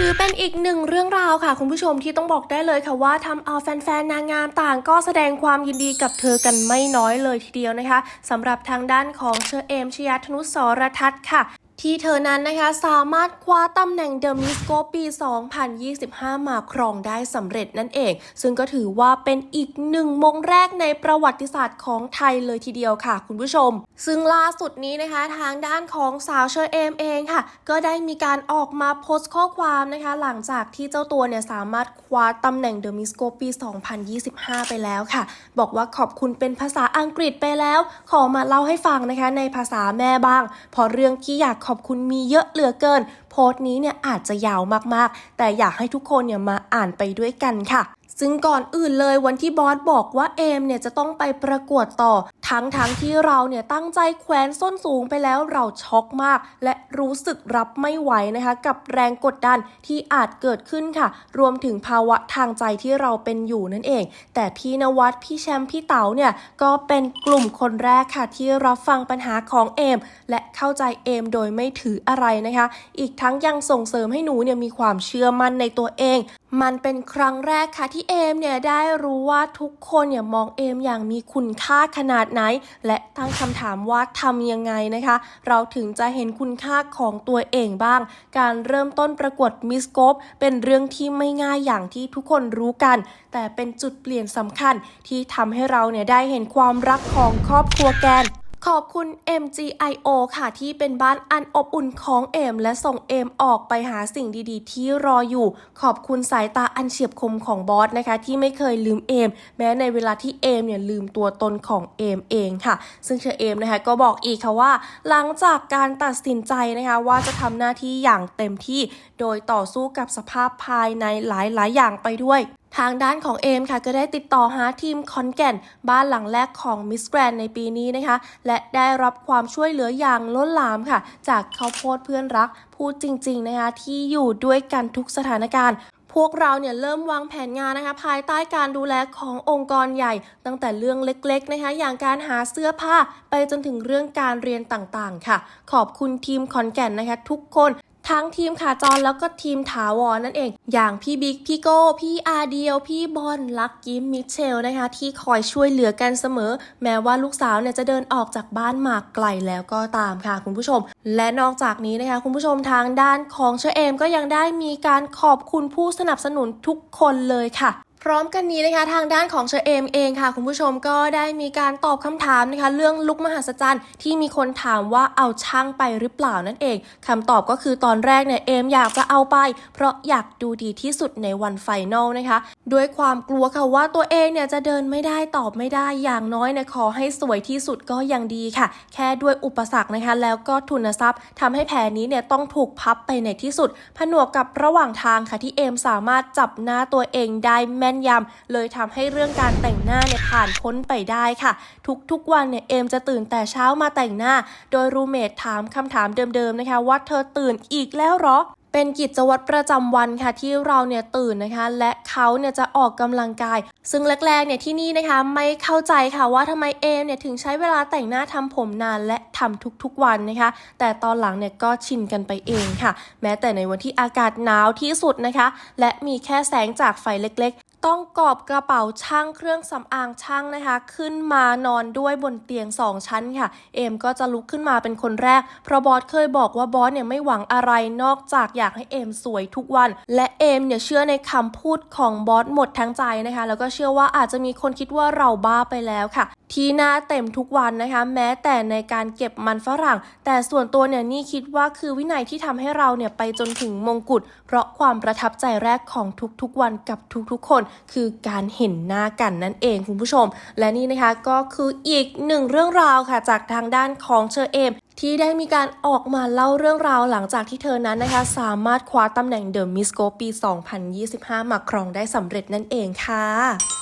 ถือเป็นอีกหนึ่งเรื่องราวค่ะ คุณผู้ชมที่ต้องบอกได้เลยค่ะว่าทำเอาแฟนๆนางงามต่างก็แสดงความยินดีกับเธอกันไม่น้อยเลยทีเดียวนะคะสำหรับทางด้านของเชอเอมชยาธนุสรทัศน์ค่ะ ที่เธอนั้นนะคะสามารถคว้าตำแหน่งเดอะมิสโกปี 2025 มาครองได้สำเร็จนั่นเอง ซึ่งก็ถือว่าเป็นอีกหนึ่งมงแรกในประวัติศาสตร์ของไทยเลยทีเดียวค่ะคุณผู้ชม ซึ่งล่าสุดนี้นะคะทางด้านของสาวเชอเอมเองค่ะ ก็ได้มีการออกมาโพสต์ข้อความนะคะ หลังจากที่เจ้าตัวเนี่ยสามารถคว้าตำแหน่งเดอะมิสโกปี 2025 ไปแล้วค่ะ บอกว่าขอบคุณเป็นภาษาอังกฤษไปแล้ว ขอมาเล่าให้ฟังนะคะในภาษาแม่บ้างพราะเรื่องที่อยากขอบคุณมีเยอะเหลือเกิน โพสต์นี้เนี่ยอาจจะยาวมากๆ แต่อยากให้ทุกคนเนี่ยมาอ่านไปด้วยกันค่ะ ซึ่งก่อนอื่นเลยวันที่บอสบอกว่าเอมเนี่ยจะต้องไปประกวดต่อ ทั้งทั้งที่เราเนี่ยตั้งใจแขวนส้นสูงไปแล้วเราช็อกมาก และรู้สึกรับไม่ไหวนะคะ กับแรงกดดันที่อาจเกิดขึ้นค่ะ รวมถึงภาวะทางใจที่เราเป็นอยู่นั่นเอง แต่พี่นวัดพี่แชมป์พี่เต๋าเนี่ยก็เป็นกลุ่มคนแรกค่ะ ที่รับฟังปัญหาของเอมและเข้าใจเอมโดยไม่ถืออะไรนะคะ อีกทั้งยังส่งเสริมให้หนูเนี่ยมีความเชื่อมั่นในตัวเอง มันเป็นครั้งแรกค่ะที่เอมเนี่ยได้รู้ว่าทุกคนเนี่ยมองเอมอย่างมีคุณค่าขนาดไหน และตั้งคำถามว่าทำยังไงนะคะ เราถึงจะเห็นคุณค่าของตัวเองบ้าง การเริ่มต้นประกวดมิสโกปเป็นเรื่องที่ไม่ง่ายอย่างที่ทุกคนรู้กัน แต่เป็นจุดเปลี่ยนสำคัญที่ทำให้เราเนี่ยได้เห็นความรักของครอบครัวแกน ขอบคุณ MGIO ค่ะที่เป็นบ้านอันอบอุ่นของเอม และส่งเอมออกไปหาสิ่งดีๆ ที่รออยู่ ขอบคุณสายตาอันเฉียบคมของบอสนะคะ ที่ไม่เคยลืมเอม แม้ในเวลาที่เอมเนี่ยลืมตัวตนของเอมเองค่ะ ซึ่งเชอเอมนะคะก็บอกอีกค่ะว่า หลังจากการตัดสินใจนะคะว่าจะทำหน้าที่อย่างเต็มที่ โดยต่อสู้กับสภาพภายในหลายๆ อย่างไปด้วย ทางด้านของเอมค่ะก็ได้ติดต่อหาทีมคอนแก่น บ้านหลังแรกของมิสแกรนในปีนี้นะคะ และได้รับความช่วยเหลืออย่างล้นหลามค่ะ จากข้าวโพดเพื่อนรักพูดจริง ๆ นะคะ ที่อยู่ด้วยกันทุกสถานการณ์พวกเราเนี่ยเริ่มวางแผนงานนะคะ ภายใต้การดูแลขององค์กรใหญ่ ตั้งแต่เรื่องเล็กๆนะคะ อย่างการหาเสื้อผ้าไปจนถึงเรื่องการเรียนต่างๆ ค่ะ ขอบคุณทีมคอนแก่นนะคะ ทุกคน ทั้งทีมขาจรแล้วก็ทีมถาวรนั่นเอง อย่างพี่บิ๊กพี่โก้ พี่อาเดียว พี่บอลลักยิ้มมิเชลนะคะ ที่คอยช่วยเหลือกันเสมอ แม้ว่าลูกสาวเนี่ยจะเดินออกจากบ้านมาไกลแล้วก็ตามค่ะคุณผู้ชม และนอกจากนี้นะคะคุณผู้ชมทางด้านของเชอเอมก็ยังได้มีการขอบคุณผู้สนับสนุนทุกคนเลยค่ะ พร้อมกันนี้นะคะทางด้านของเชอเอมเองค่ะคุณผู้ชมก็ได้มีการตอบคำถามนะคะเรื่องลุกมหัศจรรย์ที่มีคนถามว่าเอาช่างไปหรือเปล่านั่นเองคำตอบก็คือตอนแรกเนี่ยเอมอยากจะเอาไป เพราะอยากดูดีที่สุดในวันไฟนอลนะคะด้วยความกลัวค่ะว่าตัวเองเนี่ยจะเดินไม่ได้ตอบไม่ได้อย่างน้อยเนี่ยขอให้สวยที่สุดก็ยังดีค่ะ แค่ด้วยอุปสรรคนะคะแล้วก็ทุนทรัพย์ทำให้แผลนี้เนี่ยต้องถูกพับไปในที่สุด ผนวกกับระหว่างทางค่ะที่เอมสามารถจับหน้าตัวเองได้แม่นยำเลยทำให้เรื่องการแต่งหน้าเนี่ยผ่านพ้นไปได้ค่ะ ทุกๆวันเนี่ยเอมจะตื่นแต่เช้ามาแต่งหน้า โดยรูเมทถามคำถามเดิมๆนะคะว่าเธอตื่นอีกแล้วหรอเป็นกิจวัตรประจำวันค่ะที่เราเนี่ยตื่นนะคะ และเขาเนี่ยจะออกกำลังกาย ซึ่งแรกๆเนี่ยที่นี่นะคะไม่เข้าใจค่ะว่าทำไมเอมเนี่ยถึงใช้เวลาแต่งหน้าทำผมนานและทำทุกๆวันนะคะ แต่ตอนหลังเนี่ยก็ชินกันไปเองค่ะ แม้แต่ในวันที่อากาศหนาวที่สุดนะคะ และมีแค่แสงจากไฟเล็ก ต้องกอบกระเป๋าช่างเครื่องสำอางช่างนะคะ ขึ้นมานอนด้วยบนเตียง 2 ชั้นค่ะ เอมก็จะลุกขึ้นมาเป็นคนแรก เพราะบอสเคยบอกว่าบอสเนี่ยไม่หวังอะไรนอกจากอยากให้เอมสวยทุกวัน และเอมเนี่ยเชื่อในคำพูดของบอสหมดทั้งใจนะคะ แล้วก็เชื่อว่าอาจจะมีคนคิดว่าเราบ้าไปแล้วค่ะ ที่หน้าเต็มทุกวันนะคะ แม้แต่ในการเก็บมันฝรั่ง แต่ส่วนตัวเนี่ยนี่คิดว่าคือวินัยที่ทำให้เราเนี่ยไปจนถึงมงกุฎเพราะความประทับใจแรกของทุกๆวันกับทุกๆคนคือการเห็นหน้ากันนั่นเองคุณผู้ชม และนี่นะคะก็คืออีกหนึ่งเรื่องราวค่ะจากทางด้านของเชอเอมที่ได้มีการออกมาเล่าเรื่องราวหลังจากที่เธอนั้นนะคะ สามารถคว้าตำแหน่งเดอะมิสโกปี 2025 มาครองได้สำเร็จนั่นเองค่ะ